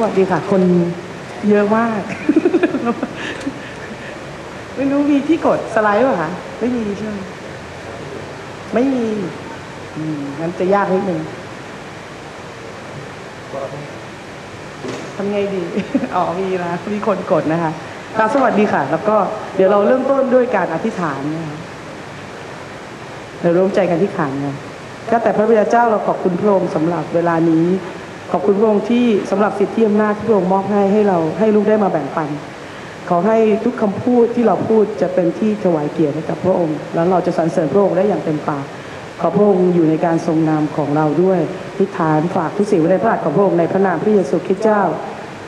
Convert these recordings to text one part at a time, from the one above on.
สวัสดีค่ะ คนเยอะมาก ไม่รู้มีที่กดสไลด์ป่ะคะไม่มีใช่ไหมไม่มีงั้นจะยากนิดนึงทำไงดี อ๋อ มีนะ มีคนกดนะคะค่ะสวัสดีค่ะ แล้วก็เดี๋ยวเราเริ่มต้นด้วยการอธิษฐานนะคะเดี๋ยวร่วมใจกันอธิษฐานนะก็แต่พระบิดาเจ้าเราขอบคุณพระองค์สำหรับเวลานี้ ขอบคุณพระองค์ที่สำหรับสิทธิอำนาจที่พระองค์มอบให้ให้เราให้ลูกได้มาแบ่งปัน ขอให้ทุกคำพูดที่เราพูดจะเป็นที่ถวายเกียรติให้กับพระองค์ แล้วเราจะสรรเสริญพระองค์ได้อย่างเต็มปากขอพระองค์อยู่ในการทรงนามของเราด้วยทิฏฐานฝากทุกสิ่งไว้ในพระหัตถ์ของพระองค์ในพระนามพระเยซูคริสต์เจ้า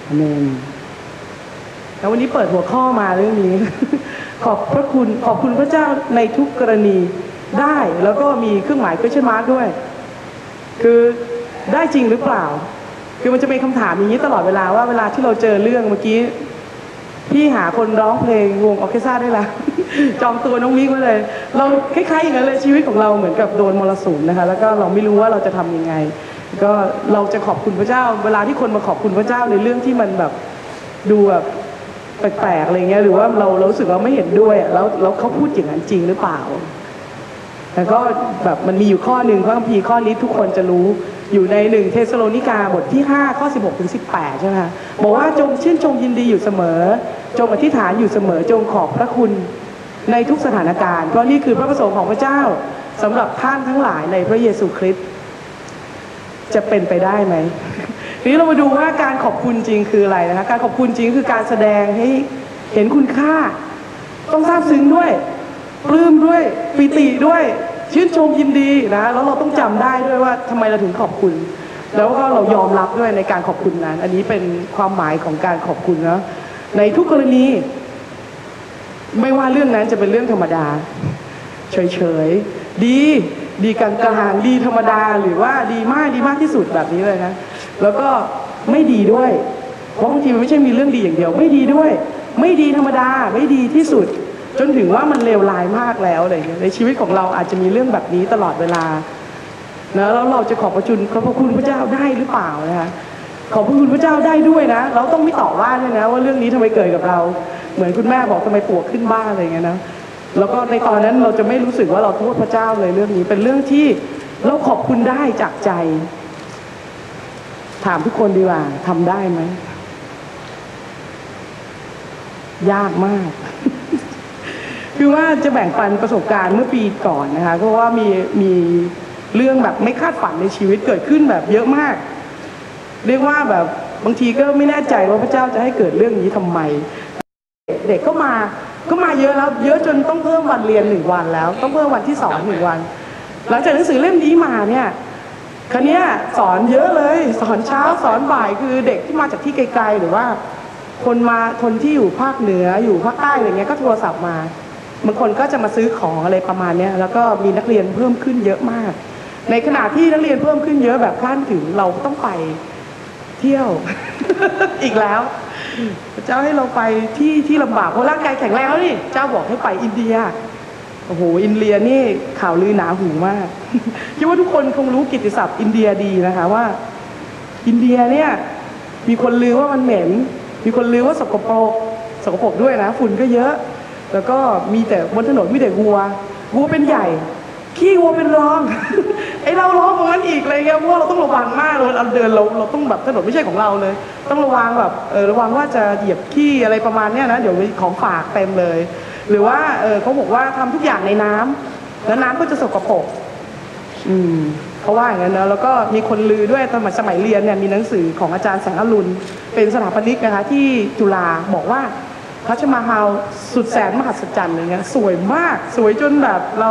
อเมนแล้ววันนี้เปิดหัวข้อมาเรื่องนี้ ขอบพระคุณขอบคุณพระเจ้าในทุกกรณีได้แล้วก็มีเครื่องหมาย question mark ด้วย คือ ได้จริงหรือเปล่า คือมันจะเป็นคำถามอย่างนี้ตลอดเวลาว่าเวลาที่เราเจอเรื่องเมื่อกี้พี่หาคนร้องเพลงวงออเคสตราได้ละจองตัวน้องมิกไว้เลย เราคล้ายๆอย่างนั้นเลยชีวิตของเราเหมือนกับโดนมรสุมนะคะ แล้วก็เราไม่รู้ว่าเราจะทำยังไง ก็เราจะขอบคุณพระเจ้า เวลาที่คนมาขอบคุณพระเจ้าในเรื่องที่มันแบบดูแบบแปลกๆอะไรเงี้ยหรือว่าเราเรารู้สึกว่าไม่เห็นด้วยแล้วแล้วเขาพูดอย่างนั้นจริงหรือเปล่าแต่ก็แบบมันมีอยู่ข้อหนึ่งพระคัมภีร์ข้อนี้ทุกคนจะรู้ อยู่ในหนึ่งเทสโลนิกาบทที่ 5 ข้อ 16ถึง18 ใช่ไหมคะบอกว่าจงชื่นชมยินดีอยู่เสมอ จงอธิษฐานอยู่เสมอจงขอบพระคุณในทุกสถานการณ์ เพราะนี่คือพระประสงค์ของพระเจ้าสำหรับท่านทั้งหลายในพระเยซูคริสต์จะเป็นไปได้ไหมทีนี้เรามาดูว่าการขอบคุณจริงคืออะไรนะคะการขอบคุณจริงคือการแสดงให้เห็นคุณค่า ต้องซาบซึ้งด้วยปลื้มด้วยปิติด้วย ชื่นชมยินดีนะแล้วเราต้องจำได้ด้วยว่าทำไมเราถึงขอบคุณ แล้วก็เรายอมรับด้วยในการขอบคุณนั้น อันนี้เป็นความหมายของการขอบคุณนะในทุกกรณี ไม่ว่าเรื่องนั้นจะเป็นเรื่องธรรมดา เฉยๆดีดีกลางๆดีธรรมดาหรือว่าดีมากดีมากที่สุดแบบนี้เลยนะแล้วก็ไม่ดีด้วยเพราะบางทีมันไม่ใช่มีเรื่องดีอย่างเดียว ไม่ดีด้วย ไม่ดีธรรมดา ไม่ดีที่สุด จนถึงว่ามันเลวร้ายมากแล้วอะไรเงี้ยในชีวิตของเราอาจจะมีเรื่องแบบนี้ตลอดเวลานะแล้วเราจะขอบพระคุณขอบพระคุณพระเจ้าได้หรือเปล่านะคะขอบพระคุณพระเจ้าได้ด้วยนะ เราต้องไม่ต่อว่าด้วยนะ ว่าเรื่องนี้ทำไมเกิดกับเรา เหมือนคุณแม่บอกทำไมปวกขึ้นบ้านอะไรเงี้ยนะแล้วก็ในตอนนั้นเราจะไม่รู้สึกว่าเราโทษพระเจ้าเลยเรื่องนี้ เป็นเรื่องที่เราขอบคุณได้จากใจ ถามทุกคนดีกว่าทำได้ไหมยากมาก คือว่าจะแบ่งปันประสบการณ์เมื่อปีก่อนนะคะเพราะว่ามีมีเรื่องแบบไม่คาดฝันในชีวิตเกิดขึ้นแบบเยอะมาก เรียกว่าแบบบางทีก็ไม่แน่ใจว่าพระเจ้าจะให้เกิดเรื่องนี้ทำไม เด็กก็มาก็มาเยอะแล้ว เยอะจนต้องเพิ่มวันเรียนหนึ่งวันแล้ว ต้องเพิ่มวันที่สองหนึ่งวัน หลังจากหนังสือเล่มนี้มาเนี่ยคันนี้ยสอนเยอะเลย สอนเช้าสอนบ่ายคือเด็กที่มาจากที่ไกลๆหรือว่า คนมาคนที่อยู่ภาคเหนืออยู่ภาคใต้อะไรเงี้ยก็โทรศัพท์มา บางคนก็จะมาซื้อของอะไรประมาณนี้แล้วก็มีนักเรียนเพิ่มขึ้นเยอะมาก ในขณะที่นักเรียนเพิ่มขึ้นเยอะแบบขั้นถึงเราต้องไปเที่ยว อีกแล้วเจ้าให้เราไปที่ที่ลำบากเพราะร่างกายแข็งแรงแล้วนี่เจ้าบอกให้ไปอินเดียโอ้โหอินเดียนี่ข่าวลือหนาหูมากคิดว่าทุกคนคงรู้กิตติศัพท์อินเดียดีนะคะว่า อินเดียเนี่ย มีคนลือว่ามันเหม็น มีคนลือว่าสกปรกสกปรกด้วยนะ ฝุ่นก็เยอะ แล้วก็มีแต่บนถนนมีแต่วัววัวเป็นใหญ่ ขี้วัวเป็นรองไอเราร้องของนั้นอีกอะไรเงี้ยเพราะว่าเราต้องระวังมากเลยเราเดินเราเราต้องแบบถนนไม่ใช่ของเราเลย ต้องระวังแบบเออระวังว่าจะเหยียบขี้อะไรประมาณเนี้ยนะเดี๋ยวมีของฝากเต็มเลย หรือว่าเออเขาบอกว่าทำทุกอย่างในน้ำแล้วน้ำก็จะสกปรกอืมเขาว่าอย่างนั้นนะแล้วก็มีคนลือด้วยตอนสมัยเรียนเนี่ยมีหนังสือของอาจารย์แสงอรุณเป็นสถาปนิกนะคะที่จุฬาบอกว่า พระชมาฮาลสุดแสนมหัศจรรย์อะไรเงี้ยสวยมากสวยจนแบบเรา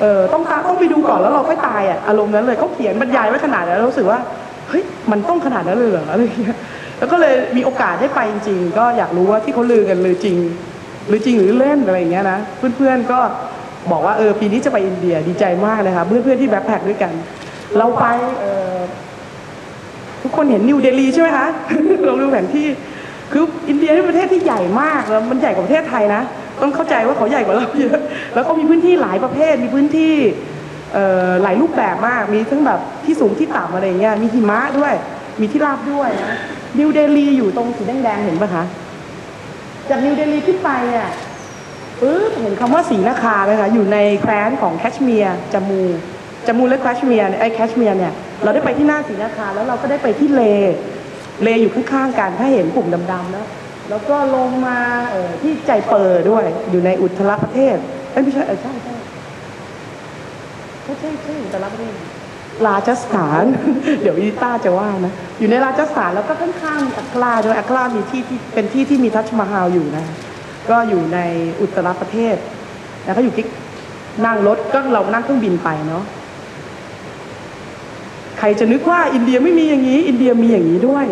เออต้องตาต้องไปดูก่อนแล้วเราค่อยตายอะอารมณ์นั้นเลยเขาเขียนบรรยายไว้ขนาดนั้นเรารู้สึกว่าเฮ้ยมันต้องขนาดนั้นเลยเหรออะไรเงี้ยแล้วก็เลยมีโอกาสได้ไปจริงๆก็อยากรู้ว่าที่เขาลือกันลือจริงหรือจริงหรือเล่นอะไรอย่างเงี้ยนะเพื่อนๆก็บอกว่าเออปีนี้จะไปอินเดียดีใจมากเลยค่ะเพื่อนๆที่แบ็คแพคด้วยกัน เราไปเออทุกคนเห็นนิวเดลีใช่ไหมคะเราดูแผนที่ คืออินเดียเป็นประเทศที่ใหญ่มากแล้วมันใหญ่กว่าประเทศไทยนะ ต้องเข้าใจว่าเขาใหญ่กว่าเราเยอะแล้วก็มีพื้นที่หลายประเภท มีพื้นที่หลายรูปแบบมาก มีทั้งแบบที่สูงที่ต่ำอะไรเงี้ย มีหิมะด้วย มีที่ราบด้วยนะนิวเดลีอยู่ตรงสีแดงๆเห็นปะคะ จากนิวเดลีขึ้นไปเนี่ยปึ๊บเห็นคำว่าสีนาคาไหมคะ อยู่ในแคว้นของแคชเมียร์จามูจามูและแคชเมียร์ไอ้แคชเมียร์เนี่ย เราได้ไปที่หน้าสีนาคาแล้วเราก็ได้ไปที่เล เลอยู่ข้างๆกันถ้าเห็นกลุ่มดำๆแล้ว แล้วก็ลงมาที่ใจเปอร์ด้วยอยู่ในอุตรประเทศเอ้ยไม่ใช่เออใช่ใช่ใช่ใช่ใช่อุตรประเทศราชสถาน เดี๋ยวอีต้าจะว่านะ อยู่ในราชสถานแล้วก็ข้างๆอัคราด้วยอัครามีที่ที่เป็นที่ที่มีทัชมาฮาลอยู่นะ ก็อยู่ในอุตรประเทศ แล้วก็อยู่ที่นั่งรถก็เรานั่งเครื่องบินไปเนาะใครจะนึกว่าอินเดียไม่มีอย่างนี้ อินเดียมีอย่างนี้ด้วย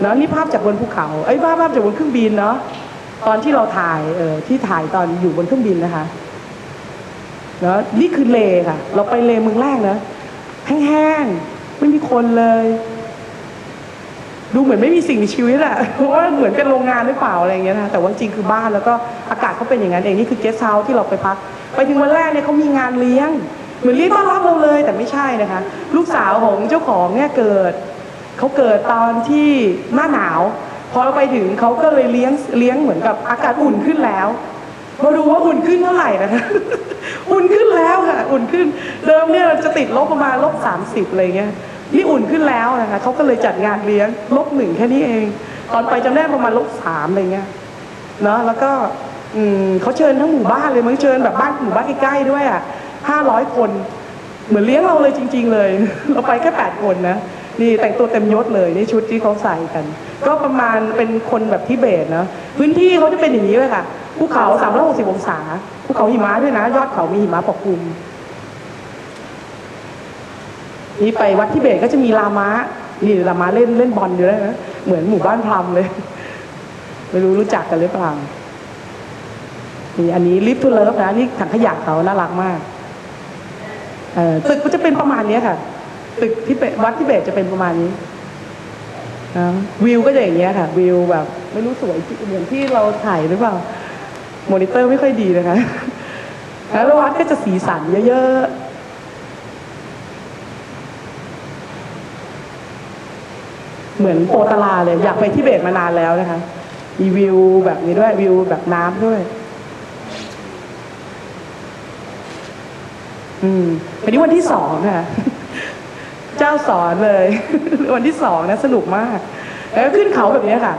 เนาะนี่ภาพจากบนภูเขาไอ้ภาพภาพจากบนเครื่องบินเนาะตอนที่เราถ่ายเออที่ถ่ายตอนอยู่บนเครื่องบินนะคะเนาะนี่คือเลค่ะ เราไปเลเมืองแรกนะแห้งๆไม่มีคนเลย ดูเหมือนไม่มีสิ่งมีชีวิตอะเพราะว่าเหมือนเป็นโรงงานหรือเปล่าอะไรอย่างเงี้ยนะแต่ว่าจริงคือบ้านแล้วก็อากาศเขาเป็นอย่างนั้นเองนี่คือเกสต์เฮาส์ที่เราไปพัก ไปถึงวันแรกเนี่ยเขามีงานเลี้ยง เหมือนเลี้ยงต้อนรับเราเลยแต่ไม่ใช่นะคะ ลูกสาวของเจ้าของเนี่ยเกิด เขาเกิดตอนที่หน้าหนาว พอเราไปถึงเขาก็เลยเลี้ยงเลี้ยงเหมือนกับอากาศอุ่นขึ้นแล้ว มาดูว่าอุ่นขึ้นเท่าไหร่นะคะอุ่นขึ้นแล้วค่ะ อุ่นขึ้น เดิมเนี่ยจะติดลบประมาณลบสามสิบอะไรเงี้ยนี่อุ่นขึ้นแล้วนะคะเขาก็เลยจัดงานเลี้ยงลบหนึ่งแค่นี้เอง ตอนไปจำได้ประมาณลบสามอะไรเงี้ยเนาะแล้วก็อืมเขาเชิญทั้งหมู่บ้านเลยมั้งเชิญแบบบ้านหมู่บ้านใกล้ๆด้วยอะห้าร้อยคน เหมือนเลี้ยงเราเลยจริง ๆ เลย เราไปแค่แปดคนนะ นี่แต่งตัวเต็มยศเลยนี่ชุดที่เขาใส่กัน ก็ประมาณเป็นคนแบบทิเบตนะพื้นที่เขาจะเป็นอย่างนี้เลยค่ะภูเขาสามร้อยหกสิบองศาภูเขาหิมะด้วยนะ ยอดเขามีหิมะปกคลุมนี่ไปวัดทิเบตก็จะมีลามะนี่ลามะเล่นเล่นบอลอยู่แล้วนะเหมือนหมู่บ้านพลัมเลยไม่รู้รู้จักกันหรือเปล่านี่อันนี้ลิฟต์ทูเลิฟนะนี่ถังขยะเขาน่ารักมากเออตึกก็จะเป็นประมาณนี้ค่ะ ตึกที่เป็นวัดที่เบสจะเป็นประมาณนี้นะวิวก็จะอย่างเงี้ยค่ะ วิวแบบ ไม่รู้สวยเหมือนที่เราถ่ายหรือเปล่ามอนิเตอร์ไม่ค่อยดีนะคะแล้ววัดก็จะสีสันเยอะๆ เหมือนโปตลาเลย อยากไปที่เบตมานานแล้วนะคะ มีวิวแบบนี้ด้วยวิวแบบน้ำด้วย อืมวันนี้วันที่สองค่ะ เจ้าสอนเลย วันที่สองนะสนุกมาก แล้วขึ้นเขาแบบนี้ค่ะ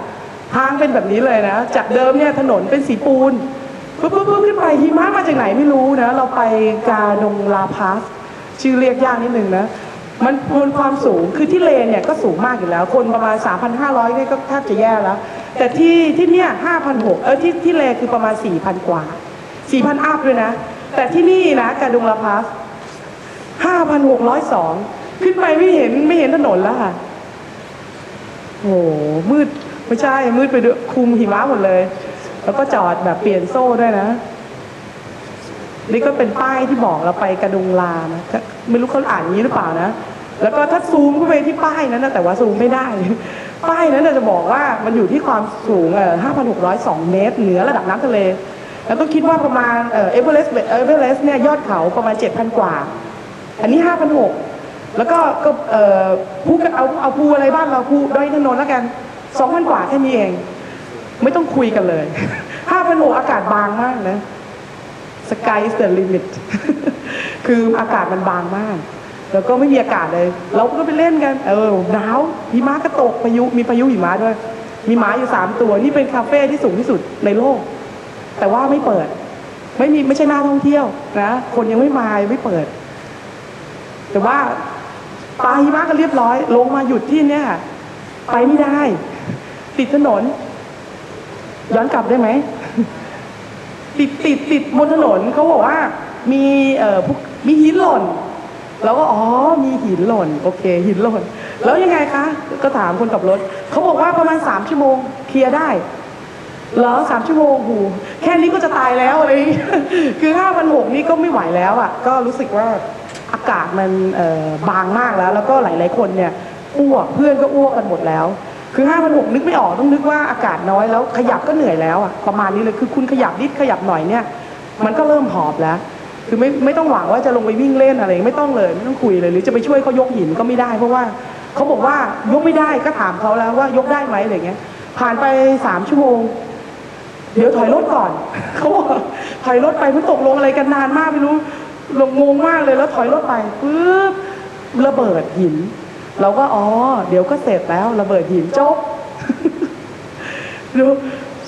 ทางเป็นแบบนี้เลยนะ จากเดิมเนี่ยถนนเป็นสีปูนปุ๊บปุ๊บปุ๊บขึ้นไปหิมะมาจากไหนไม่รู้นะ เราไปกาดงลาพาสชื่อเรียกยากนิดนึงนะมันมันความสูงคือที่เลนเนี่ยก็สูงมากอยู่แล้ว คนประมาณ 3,500เนี่ยก็แทบจะแย่แล้ว แต่ที่ที่เนี่ย5,600เออที่ที่เลคือประมาณ 4,000 กว่า 4,000 อัพด้วยนะ แต่ที่นี่นะกาดงลาพาส5,602 ขึ้นไปไม่เห็นไม่เห็นถนนแล้วค่ะโอ้โหมืดไม่ใช่ มืดไปด้วยคลุมหิมะหมดเลย แล้วก็จอดแบบเปลี่ยนโซ่ด้วยนะ นี่ก็เป็นป้ายที่บอกเราไปกระดุงลานะไม่รู้เขาอ่านนี้หรือเปล่านะแล้วก็ถ้าซูมเข้าไปที่ป้ายนั้นนะแต่ว่าซูมไม่ได้ ป้ายนั้นจะบอกว่ามันอยู่ที่ความสูงเอ่อ5,602 เมตร เหนือระดับน้ำทะเล แล้วต้องคิดว่าประมาณเอเวอเรสต์เอเวอเรสต์เนี่ยยอดเขาประมาณ 7,000 กว่า อันนี้ 5,600 แล้วก็ก็เอ่อภูเอาเอาภูอะไรบ้านเราภูดอยถนนแล้วกัน2,000กว่าแค่นี้เอง ไม่ต้องคุยกันเลย5,600อากาศบางมากนะ sky is the limit คืออากาศมันบางมาก แล้วก็ไม่มีอากาศเลย เราก็ไปเล่นกัน เออหนาวหิมะก็ตกพายุมีพายุหิมะด้วย มีหมาอยู่สามตัว นี่เป็นคาเฟ่ที่สูงที่สุดในโลก แต่ว่าไม่เปิด ไม่มีไม่ใช่หน้าท่องเที่ยวนะ คนยังไม่มายไม่เปิด แต่ว่า ปลาหิมะกันเรียบร้อย ลงมาหยุดที่เนี่ย ไปไม่ได้ ติดถนน ย้อนกลับได้ไหม ติดติดติดบนถนนเขาบอกว่า มีเอ่อพวกมีหินหล่นเราก็อ๋อมีหินหล่น โอเค หินหล่น แล้วยังไงคะ ก็ถามคนขับรถเขาบอกว่าประมาณสามชั่วโมงเคลียร์ได้เหรอสามชั่วโมงหูแค่นี้ก็จะตายแล้วอะไรอย่างเงี้ยคือห้าพันหกนี่ก็ไม่ไหวแล้วอะ ก็รู้สึกว่า อากาศมันบางมากแล้ว แล้วก็หลาย ๆ คนเนี่ยอ้วกเพื่อนก็อ้วกกันหมดแล้ว คือ5 6 0 0นึกไม่ออกต้องนึกว่าอากาศน้อยแล้วขยับก็เหนื่อยแล้วอะประมาณนี้เลยคือคุณขยับนิดขยับหน่อยเนี่ย มันก็เริ่มหอบแล้วคือไม่ไม่ต้องหวังว่าจะลงไปวิ่งเล่นอะไรไม่ต้องเลยไม่ต้องคุยเลย หรือจะไปช่วยเขายกหินก็ไม่ได้ เพราะว่าเขาบอกว่ายกไม่ได้ก็ถามเขาแล้วว่ายกได้ไหมอะไรเงี้ย ผ่านไปสามชั่วโมง เดี๋ยวถอยรถก่อนเขาบอกถอยรถไปเพิ่งตกลงอะไรกันนานมากไม่รู้ ลงงงมากเลยแล้วถอยรถไปปุ๊บระเบิดหิน เราก็อ๋อ เดี๋ยวก็เสร็จแล้ว ระเบิดหินจบดู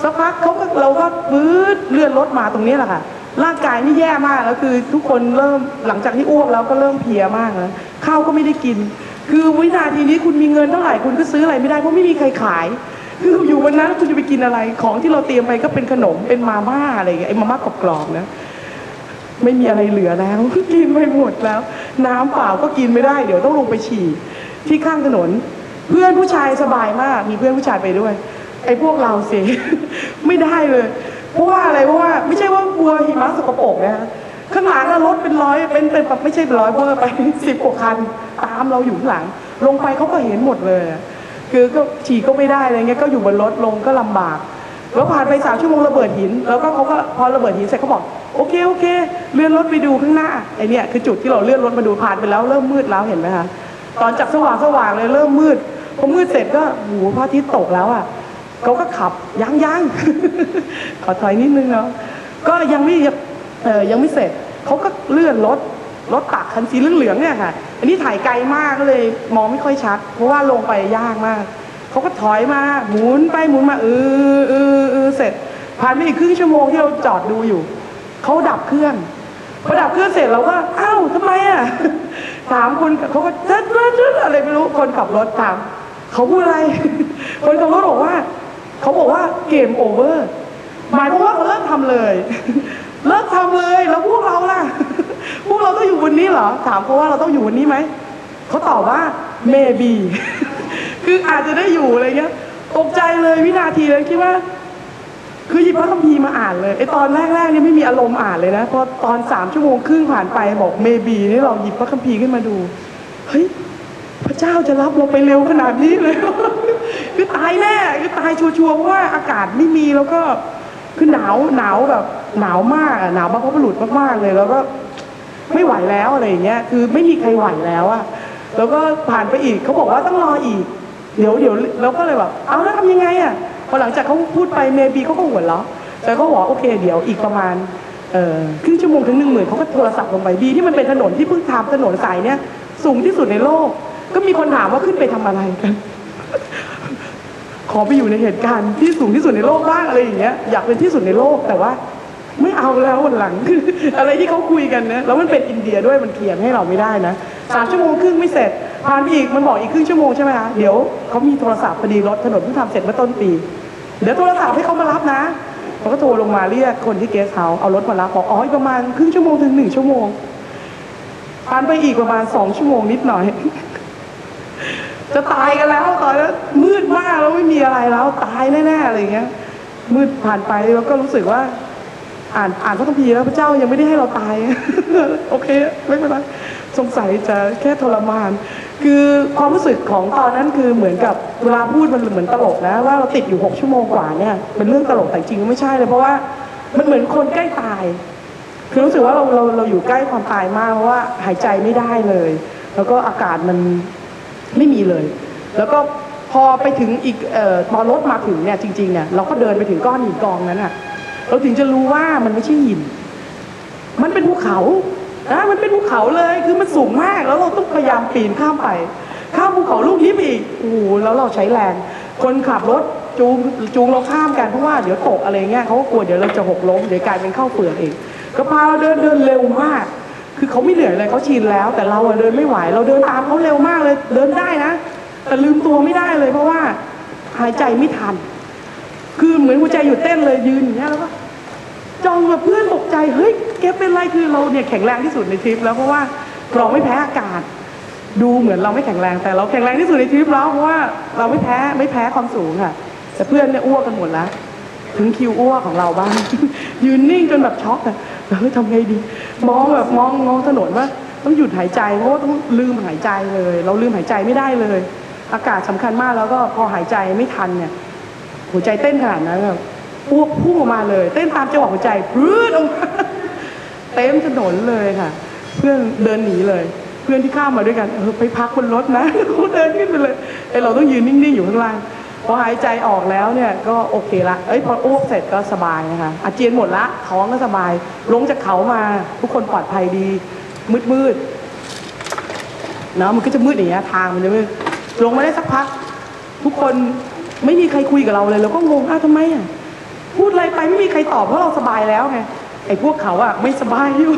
สักพักเขาก็เราก็ปื๊ดเลื่อนรถมาตรงนี้แหละค่ะ ร่างกายนี่แย่มากแล้วคือ ทุกคนเริ่มหลังจากที่อ้วกแล้วก็เริ่มเพลียมากแล้วข้าวก็ไม่ได้กิน คือวินาทีนี้คุณมีเงินเท่าไหร่คุณก็ซื้ออะไรไม่ได้เพราะไม่มีใครขาย คืออยู่วันนั้นคุณจะไปกินอะไรของที่เราเตรียมไปก็เป็นขนมเป็นมาม่าอะไรอย่างเงี้ยไอ้มาม่ากรอบๆนะ ไม่มีอะไรเหลือแล้ว กินไปหมดแล้ว น้ำเปล่าก็กินไม่ได้เดี๋ยวต้องลงไปฉี่ที่ข้างถนน เพื่อนผู้ชายสบายมาก มีเพื่อนผู้ชายไปด้วย ไอ้พวกเราเสีไม่ได้เลย เพราะว่าอะไรเพราะว่า ไม่ใช่ว่ากลัวหิมะสกปรกนะฮะข้างหลังรถเป็นร้อยเป็นเป็นแบบไม่ใช่ร้อยเวอร์ไปสิบกว่าคัน ตามเราอยู่ข้างหลัง ลงไปเขาก็เห็นหมดเลย คือก็ฉี่ก็ไม่ได้อะไรเงี้ยก็อยู่บนรถลงก็ลำบาก แล้วผ่านไปสามชั่วโมงระเบิดหิน แล้วก็เขาก็พอระเบิดหินเสร็จเขาบอกโอเคโอเค เลื่อนรถไปดูข้างหน้าไอเนี่ยคือจุดที่เราเลื่อนรถมาดูผ่านไปแล้วเริ่มมืดแล้วเห็นไหมคะตอนจากสว่างสว่างเลยเริ่มมืดพอมืดเสร็จก็โหพระอาทิตย์ตกแล้วอะเขาก็ขับยังยังขอถอยนิดนึงเนาะก็ยังไม่เออยังไม่เสร็จเขาก็เลื่อนรถรถตักคันสีเหลืองๆเนี่ยค่ะ อันนี้ถ่ายไกลมากก็เลยมองไม่ค่อยชัด เพราะว่าลงไปยากมาก เขาก็ถอยมาหมุนไปหมุนมาเออเออเออเสร็จผ่านไปอีกครึ่งชั่วโมงที่เราจอดดูอยู่เขาดับเครื่องพอดับเครื่องเสร็จเราก็อ้าวทำไมอะถามคนเขาก็เจ๊ดเจ๊ดเจ๊ดอะไรไม่รู้คนขับรถถามเขาพูดอะไร คนขับรถบอกว่าเขาบอกว่าเกมโอเวอร์หมายความว่าเขาเลิกทำเลย เลิกทำเลยแล้วพวกเราล่ะ พวกเราต้องอยู่บนนี้เหรอ ถามเขาว่าเราต้องอยู่บนนี้ไหมเขาตอบว่า maybe คืออาจจะได้อยู่อะไรเงี้ยตกใจเลยวินาทีเลยคิดว่า คือหยิบพระคัมภีร์มาอ่านเลยไอตอนแรกๆเนี่ยไม่มีอารมณ์อ่านเลยนะพอตอนสามชั่วโมงครึ่งผ่านไปบอกเมบีนี่เราหยิบพระคัมภีร์ขึ้นมาดูเฮ้ยพระเจ้าจะรับเราไปเร็วขนาดนี้เลย คือตายแน่คือตายชัวร์ๆเพราะว่าอากาศไม่มีแล้วก็คือหนาวหนาวแบบหนาวมากหนาวบรรพบุรุษมากๆเลย แล้วก็ไม่ไหวแล้วอะไรอย่างเงี้ย คือไม่มีใครไหวแล้วอะแล้วก็ผ่านไปอีกเขาบอกว่าต้องรออีก เดี๋ยวเดี๋ยวเราก็เลยแบบเอาแล้วทำยังไงอะพอหลังจากเขาพูดไปเมบีเขาก็หัวเราะแต่เขาบอกว่าโอเคเดี๋ยวอีกประมาณเอ่อครึ่งชั่วโมงถึงหนึ่งหมื่นเขาก็โทรศัพท์ลงไปดีที่มันเป็นถนนที่เพิ่งทำถนนสายเนี้ยสูงที่สุดในโลก ก็มีคนถามว่าขึ้นไปทำอะไรกัน ขอไปอยู่ในเหตุการณ์ที่สูงที่สุดในโลกบ้างอะไรอย่างเงี้ยอยากเป็นที่สุดในโลกแต่ว่า ไม่เอาแล้ววันหลังอะไรที่เขาคุยกันนะแล้วมันเป็นอินเดียด้วยมันเขียนให้เราไม่ได้นะสามชั่วโมงครึ่งไม่เสร็จ ผ่านไปอีกมันบอกอีกครึ่งชั่วโมงใช่ไหมคะเดี๋ยวเขามีโทรศัพท์พอดีรถถนนเพิ่งทำเสร็จเมื่อต้นปี เดี๋ยวโทรศัพท์ให้เขามารับนะเขาก็โทรลงมาเรียกคนที่เกสเฮาส์เอารถมารับบอกอ๋ออีกประมาณครึ่งชั่วโมงถึงหนึ่งชั่วโมงผ่านไปอีกประมาณสองชั่วโมงนิดหน่อย จะตายกันแล้วตอนนั้นมืดมากแล้วไม่มีอะไรแล้วตายแน่ๆอะไรอย่างเงี้ย มืดผ่านไปแล้วก็รู้สึกว่า อ่านอ่านพระคัมภีร์แล้วพระเจ้ายังไม่ได้ให้เราตาย โอเค ไม่เป็นไร สงสัยจะแค่ทรมาน คือความรู้สึกของตอนนั้นคือเหมือนกับเวลาพูดมันเหมือนตลกนะว่าเราติดอยู่หกชั่วโมงกว่าเนี่ยเป็นเรื่องตลกแต่จริงไม่ใช่เลยเพราะว่ามันเหมือนคนใกล้ตาย คือรู้สึกว่าเราเราเราอยู่ใกล้ความตายมากเพราะว่าหายใจไม่ได้เลย แล้วก็อากาศมันไม่มีเลย แล้วก็พอไปถึงอีกเอ่อตอนรถมาถึงเนี่ยจริงๆเนี่ยเราก็เดินไปถึงก้อนหินกองนั้นอะเราถึงจะรู้ว่ามันไม่ใช่หิน มันเป็นภูเขา นะมันเป็นภูเขาเลยคือมันสูงมากแล้วเราต้องพยายามปีนข้ามไป ข้ามภูเขาลูกนี้ไปอีกโอ้โหแล้วเราใช้แรง คนขับรถจูงจูงเราข้ามกันเพราะว่าเดี๋ยวตกอะไรเงี้ยเขาก็กลัวเดี๋ยวเราจะหกล้มเดี๋ยวกลายเป็นข้าวเปลือกเองก็พาเราเดินเดินเร็วมาก คือเขาไม่เหนื่อยเลยเขาชินแล้ว แต่เราเดินไม่ไหว เราเดินตามเขาเร็วมากเลย เดินได้นะ แต่ลืมตัวไม่ได้เลยเพราะว่าหายใจไม่ทัน คือเหมือนหัวใจหยุดเต้นเลยยืนอย่างเงี้ยแล้วก็ จองแบบเพื่อนตกใจ เฮ้ยแกเป็นไรคือเราเนี่ยแข็งแรงที่สุดในทริปแล้วเพราะว่าเราไม่แพ้อากาศ ดูเหมือนเราไม่แข็งแรงแต่เราแข็งแรงที่สุดในทริปแล้วเพราะว่าเราไม่แพ้ไม่แพ้ความสูงค่ะ แต่เพื่อนเนี่ยอ้วกกันหมดแล้วถึงคิวอ้วกของเราบ้าง ยืนนิ่งจนแบบช็อกอะเฮ้ยทำไงดี มองแบบมองมองถนนว่า ต้องหยุดหายใจเพราะว่าต้องลืมหายใจเลย เราลืมหายใจไม่ได้เลย อากาศสำคัญมากแล้วก็พอหายใจไม่ทันเนี่ยหัวใจเต้นขนาดนั้นแบบ อ้วกพุ่งออกมาเลย เต้นตามจังหวะหัวใจพรืดออกมาเต็มถนนเลยค่ะ เพื่อนเดินหนีเลย เพื่อนที่ข้ามมาด้วยกันเออไปพักบนรถนะเขาเดินขึ้นไปเลยไอเราต้องยืนนิ่งๆอยู่ข้างล่างพอหายใจออกแล้วเนี่ยก็โอเคละเอ้ยพออ้วกเสร็จก็สบายนะคะอาเจียนหมดละท้องก็สบาย ลงจากเขามาทุกคนปลอดภัยดี มืดๆเนาะมันก็จะมืดอย่างเงี้ยทางมันจะมืดลงมาได้สักพัก ทุกคนไม่มีใครคุยกับเราเลยเราก็งงอ้าวทำไมอะ พูดอะไรไปไม่มีใครตอบเพราะเราสบายแล้วไงไอ้พวกเขาอะไม่สบายอยู่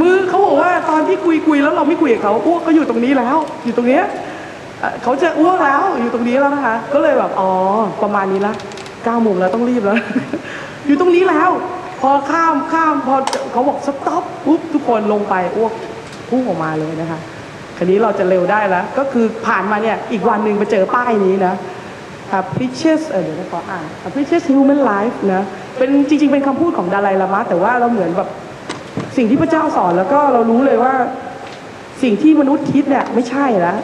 มือเขาบอกว่าตอนที่คุยคุยแล้วเราไม่คุยกับเขาอ้วกก็อยู่ตรงนี้แล้ว อยู่ตรงเนี้ยเอ่อเขาจะอ้วกแล้วอยู่ตรงนี้แล้วนะคะ ก็เลยแบบอ๋อประมาณนี้ละเก้าโมงแล้วต้องรีบแล้ว อยู่ตรงนี้แล้ว พอข้ามข้ามพอเขาบอกสต็อปปุ๊บทุกคนลงไปอ้วกพุ่งออกมาเลยนะคะคันนี้เราจะเร็วได้แล้ว ก็คือผ่านมาเนี่ยอีกวันหนึ่งไปเจอป้ายนี้นะ appreciate เออเดี๋ยวนะขออ่าน appreciate human life นะเป็นจริง ๆ เป็นคำพูดของดาไลลามะแต่ว่าเราเหมือนแบบสิ่งที่พระเจ้าสอนแล้วก็เรารู้เลยว่าสิ่งที่มนุษย์คิดเนี่ยไม่ใช่แล้ว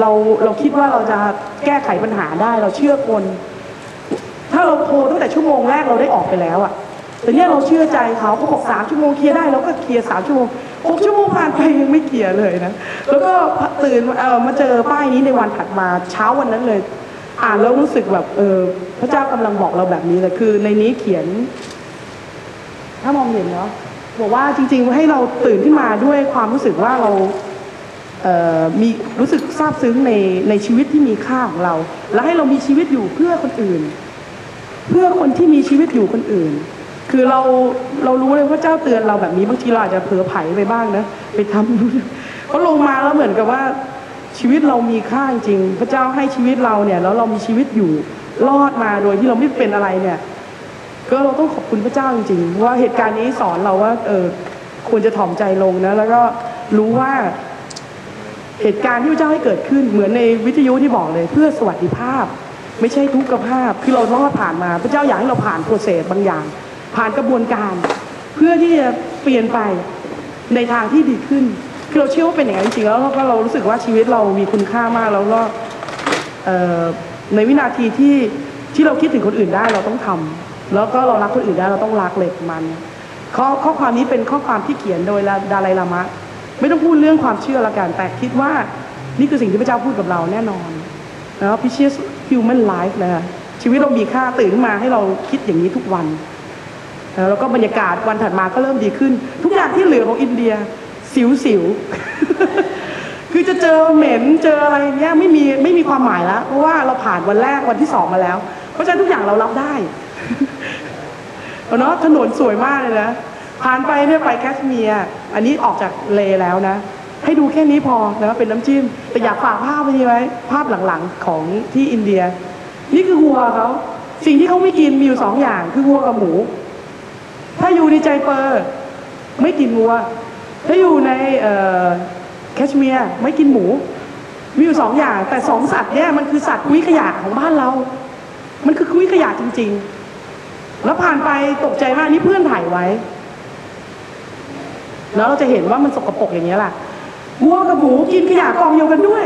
เราเราคิดว่าเราจะแก้ไขปัญหาได้เราเชื่อคน ถ้าเราโทรตั้งแต่ชั่วโมงแรกเราได้ออกไปแล้วอะแต่เนี่ยเราเชื่อใจเขาเขาบอกสามชั่วโมงเคลียร์ได้เราก็เคลียร์สามชั่วโมงหกชั่วโมงผ่านไปยังไม่เคลียร์เลยนะแล้วก็ตื่นเออมาเจอป้ายนี้ในวันถัดมาเช้าวันนั้นเลย อ่านแล้วรู้สึกแบบเออพระเจ้ากำลังบอกเราแบบนี้เลยคือในนี้เขียน ถ้ามองเห็นเนาะบอกว่าจริง ๆ ให้เราตื่นขึ้นมาด้วยความรู้สึกว่าเราเอ่อมีรู้สึกซาบซึ้งในในชีวิตที่มีค่าของเรา และให้เรามีชีวิตอยู่เพื่อคนอื่น เพื่อคนที่มีชีวิตอยู่คนอื่น คือเราเรารู้เลยว่าเจ้าเตือนเราแบบนี้บางทีเราอาจจะเผลอไผลไปบ้างนะไปทำเขาลงมาแล้วเหมือนกับว่า ชีวิตเรามีค่าจริง พระเจ้าให้ชีวิตเราเนี่ยแล้วเรามีชีวิตอยู่รอดมาโดยที่เราไม่เป็นอะไรเนี่ยก็เราต้องขอบคุณพระเจ้าจริงๆว่าเหตุการณ์นี้สอนเราว่า เออควรจะถ่อมใจลงนะ แล้วก็รู้ว่า เหตุการณ์ที่พระเจ้าให้เกิดขึ้นเหมือนในวิทยุที่บอกเลย เพื่อสวัสดิภาพ ไม่ใช่ทุกขภาพคือเรารอดผ่านมา พระเจ้าอยากให้เราผ่านโปรเซสบางอย่าง ผ่านกระบวนการ เพื่อที่จะเปลี่ยนไปในทางที่ดีขึ้น คือเราเชื่อว่าเป็นอย่างนั้นจริงๆแล้วก็เรารู้สึกว่าชีวิตเรามีคุณค่ามากแล้วก็ในวินาทีที่ที่เราคิดถึงคนอื่นได้เราต้องทำแล้วก็เรารักคนอื่นได้เราต้องรักเลยประมันข้อข้อความนี้เป็นข้อความที่เขียนโดยดาไลลามะ ไม่ต้องพูดเรื่องความเชื่อละกันแต่คิดว่านี่คือสิ่งที่พระเจ้าพูดกับเราแน่นอนนะพิเชส human life นะคะชีวิตเรามีค่าตื่นมาให้เราคิดอย่างนี้ทุกวัน แล้วก็บรรยากาศวันถัดมาก็เริ่มดีขึ้น ทุกอย่างที่เหลือของอินเดีย สิวสิวคือจะเจอเหม็นเจออะไรเงี้ยไม่มีไม่มีความหมายแล้ว เพราะว่าเราผ่านวันแรกวันที่สองมาแล้ว เพราะฉะนั้นทุกอย่างเรารับได้เนาะถนนสวยมากเลยนะผ่านไปเนี่ยไปแคชเมียร์อันนี้ออกจากเลแล้วนะ ให้ดูแค่นี้พอนะเป็นน้ำจิ้ม แต่อยากฝากภาพไปนี้ไว้ ภาพหลังๆของที่อินเดีย นี่คือวัวเขาสิ่งที่เขาไม่กินมีอยู่สองอย่างคือวัวกับหมู ถ้าอยู่ในใจเปอร์ ไม่กินวัว ถ้าอยู่ในแคชเมียร์ไม่กินหมู มีอยู่สองอย่าง แต่สองสัตว์เนี่ยมันคือสัตว์คุยขยะของบ้านเรา มันคือคุยขยะจริง ๆ แล้วผ่านไปตกใจมากนี่เพื่อนถ่ายไว้ แล้วเราจะเห็นว่ามันสกปรกอย่างนี้ยแหละวัวกับหมูกินขยะกองเดียวกันด้วย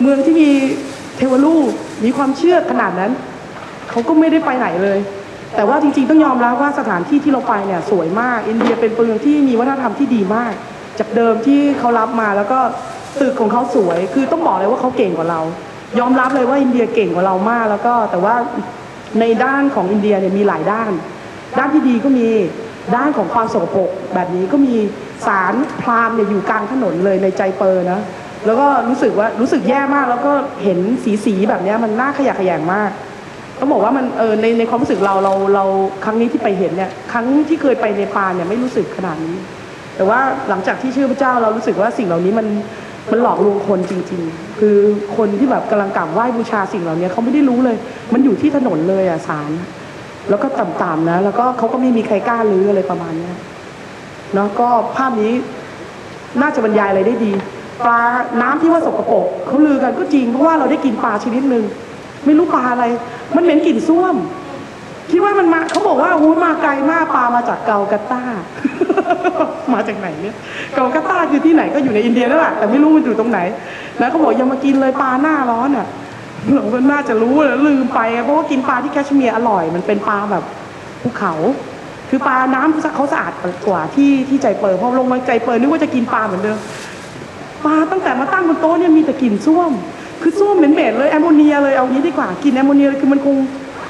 เมืองที่มีเทวรูปมีความเชื่อขนาดนั้น เขาก็ไม่ได้ไปไหนเลย แต่ว่าจริงๆต้องยอมรับว่าสถานที่ที่เราไปเนี่ยสวยมาก อินเดียเป็นเมืองที่มีวัฒนธรรมที่ดีมาก จากเดิมที่เขารับมาแล้วก็ตึกของเขาสวย คือต้องบอกเลยว่าเขาเก่งกว่าเรา ยอมรับเลยว่าอินเดียเก่งกว่าเรามาก แล้วก็แต่ว่าในด้านของอินเดียเนี่ยมีหลายด้าน ด้านที่ดีก็มีด้านของความสกปรกแบบนี้ก็มีสารพรามเนี่ยอยู่กลางถนนเลยในใจเปอร์นะแล้วก็รู้สึกว่ารู้สึกแย่มากแล้วก็เห็นสีสีแบบนี้มันน่าขยะแขยงมาก ต้องบอกว่ามันเออในในความรู้สึกเราเราเราครั้งนี้ที่ไปเห็นเนี่ยครั้งที่เคยไปเนปาเนี่ยไม่รู้สึกขนาดนี้ แต่ว่าหลังจากที่เชื่อพระเจ้าเรารู้สึกว่าสิ่งเหล่านี้มันมันหลอกลวงคนจริง ๆ คือคนที่แบบกำลังกราบไหว้บูชาสิ่งเหล่านี้เขาไม่ได้รู้เลย มันอยู่ที่ถนนเลยอะสารแล้วก็ต่ำๆนะ แล้วก็เขาก็ไม่มีใครกล้าลื้ออะไรประมาณเนี้ยเนาะก็ภาพนี้น่าจะบรรยายอะไรได้ดีปลาน้ำที่ว่าสกปรกเขาลือกันก็จริงเพราะว่าเราได้กินปลาชนิดหนึ่งไม่รู้ปลาอะไร มันเหม็นกลิ่นส้วม คิดว่ามันมาเขาบอกว่าโอ้มาไกลมากปลามาจากเกากัตตามาจากไหนเนี่ยเกากัตตาคือที่ไหนก็อยู่ในอินเดียนั่นแหละแต่ไม่รู้มันอยู่ตรงไหน แล้วเขาบอกอย่ามากินเลยปลาหน้าร้อนอะเราก็น่าจะรู้แล้วลืมไปเพราะว่ากินปลาที่แคชเมียร์อร่อย มันเป็นปลาแบบภูเขา คือปลาน้ำเขาสะอาดกว่าที่ที่ใจเปิดพอลงมาใจเปิดนึกว่าจะกินปลาเหมือนเดิมปลาตั้งแต่มาตั้งบนโต๊ะเนี่ยมีแต่กลิ่นส้วม คือส้วมเหม็นๆเลยแอมโมเนียเลยเอางี้ดีกว่ากินแอมโมเนียเลยคือมันคง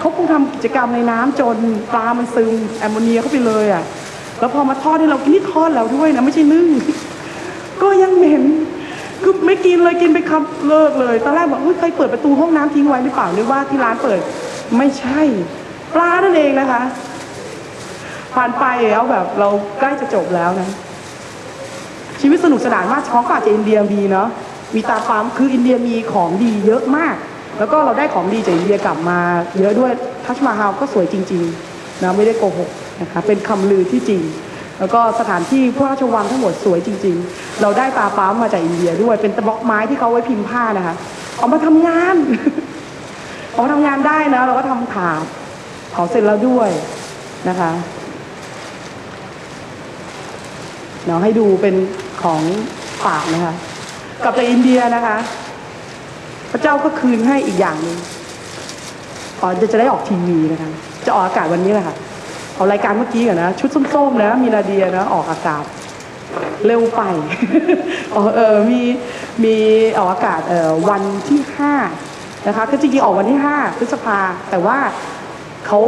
เขาคงทำกิจกรรมในน้ำจนปลามันซึมแอมโมเนียเข้าไปเลยอะแล้วพอมาทอดให้เรากินนี่ทอดแล้วด้วยนะไม่ใช่นึ่งก็ยังเหม็นคือไม่กินเลยกินไปคำเลิกเลยตอนแรกบอกเฮ้ยใครเปิดประตูห้องน้ำทิ้งไว้หรือเปล่านึกว่าที่ร้านเปิด ไม่ใช่ ปลานั่นเองนะคะ ผ่านไปแล้วแบบเราใกล้จะจบแล้วนะชีวิตสนุกสนานมากของฝากจากอินเดียมีเนาะ มีตาปั๊มคืออินเดียมีของดีเยอะมาก แล้วก็เราได้ของดีจากอินเดียกลับมาเยอะด้วยทัชมาฮาลก็สวยจริงๆนะไม่ได้โกหกนะคะเป็นคำลือที่จริง แล้วก็สถานที่พระราชวังทั้งหมดสวยจริง ๆ เราได้ตาปั๊มมาจากอินเดียด้วยเป็นตะบล็อกไม้ที่เขาไว้พิมพ์ผ้านะคะเอามาทำงานเอามาทำงานได้นะ เราก็ทำถาดเผาเสร็จแล้วด้วยนะคะเนาะให้ดูเป็นของฝากนะคะ กลับจากอินเดียนะคะ พระเจ้าก็คืนให้อีกอย่างหนึ่งอ๋อจะจะได้ออกทีวีนะคะ จะออกอากาศวันนี้แหละค่ะเอารายการเมื่อกี้ก่อนนะ ชุดส้มๆนะมีนาเดียนะออกอากาศเร็วไปอ๋อเออมีมีออกอากาศเอ่อวันที่ห้านะคะก็จริงๆออกวันที่ห้าพฤษภาแต่ว่าเขา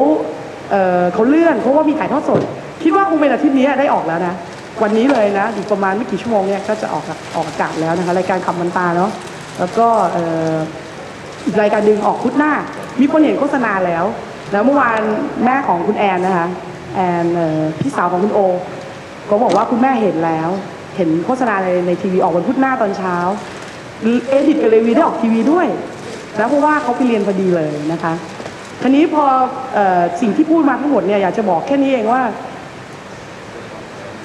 เอ่อเขาเลื่อนเพราะว่ามีถ่ายทอดสด คิดว่าคงเป็นอาทิตย์นี้ได้ออกแล้วนะ วันนี้เลยนะอีกประมาณไม่กี่ชั่วโมงเนี่ยก็จะออกออกอากาศแล้วนะคะรายการขับมันตาเนาะแล้วก็อีกรายการดึงออกพุธหน้า มีคนเห็นโฆษณาแล้ว แล้วเมื่อวานแม่ของคุณแอนนะคะแอนพี่สาวของคุณโอ ก็บอกว่าคุณแม่เห็นแล้ว เห็นโฆษณาในในทีวีออกวันพุธหน้าตอนเช้าเอดิทกับเลวีได้ออกทีวีด้วยนะเพราะว่าเขาไปเรียนพอดีเลยนะคะทีนี้พอออสิ่งที่พูดมาทั้งหมดเนี่ยอยากจะบอกแค่นี้เองว่า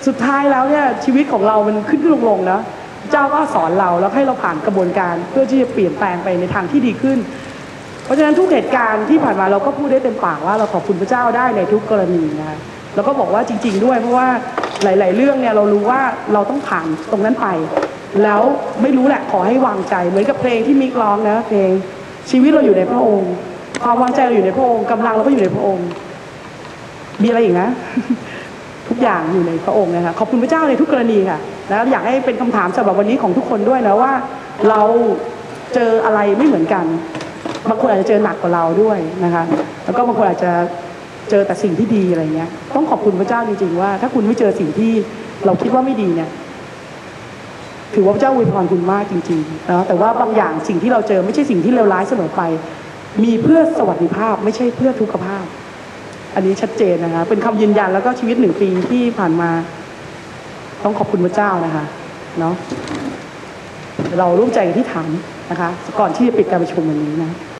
สุดท้ายแล้วเนี่ยชีวิตของเรามันขึ้นขึ้นลงลงนะเจ้าก็สอนเราแล้วให้เราผ่านกระบวนการเพื่อที่จะเปลี่ยนแปลงไปในทางที่ดีขึ้น เพราะฉะนั้นทุกเหตุการณ์ที่ผ่านมาเราก็พูดได้เต็มปากว่าเราขอบคุณพระเจ้าได้ในทุกกรณีนะคะแล้วก็บอกว่าจริง ๆ ด้วยเพราะว่าหลาย ๆ เรื่องเนี่ยเรารู้ว่าเราต้องผ่านตรงนั้นไป แล้วไม่รู้แหละขอให้วางใจเหมือนกับเพลงที่มิกร้องนะเพลงชีวิตเราอยู่ในพระองค์ ความวางใจเราอยู่ในพระองค์กำลังเราก็อยู่ในพระองค์ มีอะไรอีกนะ ทุกอย่างอยู่ในพระองค์นะคะขอบคุณพระเจ้าในทุกกรณีค่ะแล้วอยากให้เป็นคำถามสำหรับวันนี้ของทุกคนด้วยนะว่า เราเจออะไรไม่เหมือนกันบางคนอาจจะเจอหนักกว่าเราด้วยนะคะ แล้วก็บางคนอาจจะเจอแต่สิ่งที่ดีอะไรเงี้ย ต้องขอบคุณพระเจ้าจริงๆว่า ถ้าคุณไม่เจอสิ่งที่เราคิดว่าไม่ดีเนี่ย ถือว่าพระเจ้าอวยพรคุณมากจริงๆนะแต่ว่าบางอย่างสิ่งที่เราเจอไม่ใช่สิ่งที่เลวร้ายเสมอไป มีเพื่อสวัสดิภาพ ไม่ใช่เพื่อทุกขภาพ อันนี้ชัดเจนนะคะ เป็นคำยืนยันแล้วก็ชีวิตหนึ่งปีที่ผ่านมา ต้องขอบคุณพระเจ้านะคะเนาะเราร่วมใจกันที่ถามนะคะ ก่อนที่จะปิดการประชุมวันนี้นะ